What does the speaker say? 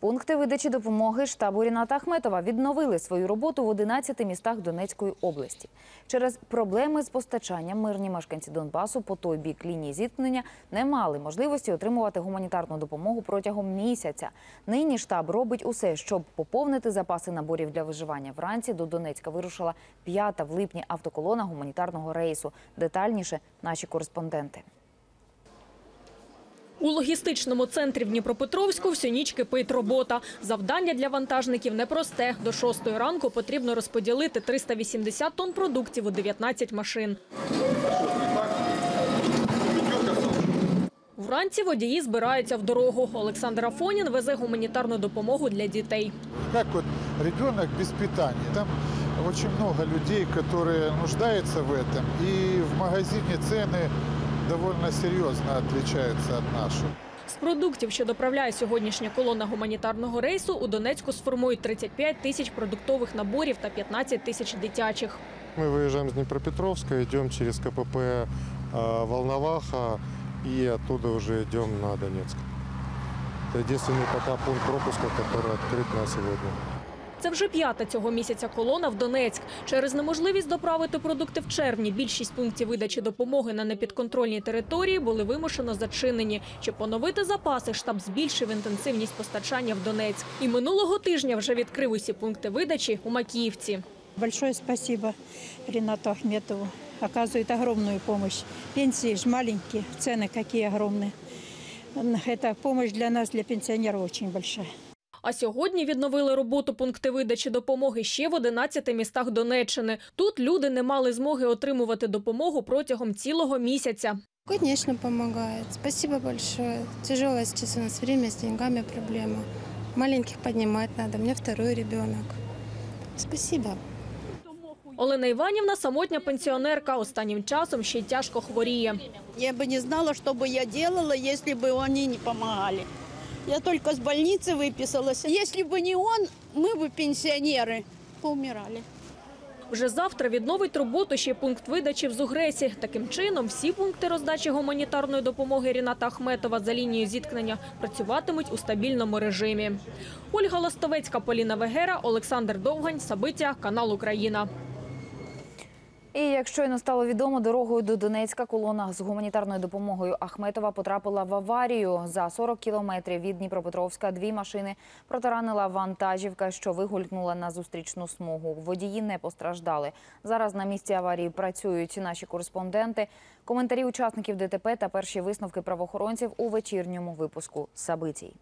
Пункти видачі допомоги штабу Ріната Ахметова відновили свою роботу в 11 містах Донецької області. Через проблеми з постачанням мирні мешканці Донбасу по той бік лінії зіткнення не мали можливості отримувати гуманітарну допомогу протягом місяця. Нині штаб робить усе, щоб поповнити запаси наборів для виживання. Вранці до Донецька вирушила п'ята в липні автоколона гуманітарного рейсу. Детальніше наші кореспонденти. У логістичному центрі в Дніпропетровську всю ніч кипить робота. Завдання для вантажників непросте. До шостої ранку потрібно розподілити 380 тонн продуктів у 19 машин. Вранці водії збираються в дорогу. Олександр Афонін везе гуманітарну допомогу для дітей. Как вот ребенок без питания. Там очень много людей, которые нуждаются в этом. И в магазине цены довольно серьезно отличаются от наших. З продуктів, що доправляє сьогоднішня колона гуманітарного рейсу, у Донецьку сформують 35 тисяч продуктових наборів та 15 тисяч дитячих. Мы выезжаем с Днепропетровска, идем через КПП э, Волноваха и оттуда уже идем на Донецк. Это единственный пока пункт пропуска, который открыт на сегодня. Це вже п'ята цього місяця колона в Донецьк. Через неможливість доправити продукти в червні більшість пунктів видачі допомоги на непідконтрольній території були вимушено зачинені. Щоб поновити запаси, штаб збільшив інтенсивність постачання в Донецьк. І минулого тижня вже відкрив усі пункти видачі у Макіївці. Большое спасибо Ренату Ахметову. Оказывает огромную помощь. Пенсии же маленькие, цены какие огромные. Это помощь для нас, для пенсионеров, очень большая. А сьогодні відновили роботу пункти видачі допомоги ще в 11 містах Донеччини. Тут люди не мали змоги отримувати допомогу протягом цілого місяця. Конечно, помогает. Спасибо большое. Тяжелое сейчас у нас время, с деньгами проблема. Маленьких поднимать надо. У меня второй ребенок. Спасибо. Олена Іванівна самотня пенсіонерка. Останнім часом ще й тяжко хворіє. Я бы не знала, что бы я делала, если бы они не помогали. Я только с больницы выписалась. Если бы не он, мы бы пенсионеры поумирали. Вже завтра відновить роботу ще й пункт видачі в Зугресі. Таким чином, всі пункти роздачі гуманітарної допомоги Ріната Ахметова за лінією зіткнення працюватимуть у стабільному режимі. Ольга Ластовецька, Поліна Вегера, Олександр Довгань, Сабиття, канал Україна. І як щойно стало відомо, дорогою до Донецька колона з гуманітарною допомогою Ахметова потрапила в аварію. За 40 кілометрів від Дніпропетровська дві машини протаранила вантажівка, що вигулькнула на зустрічну смугу. Водії не постраждали. Зараз на місці аварії працюють наші кореспонденти. Коментарі учасників ДТП та перші висновки правоохоронців у вечірньому випуску Сабитій.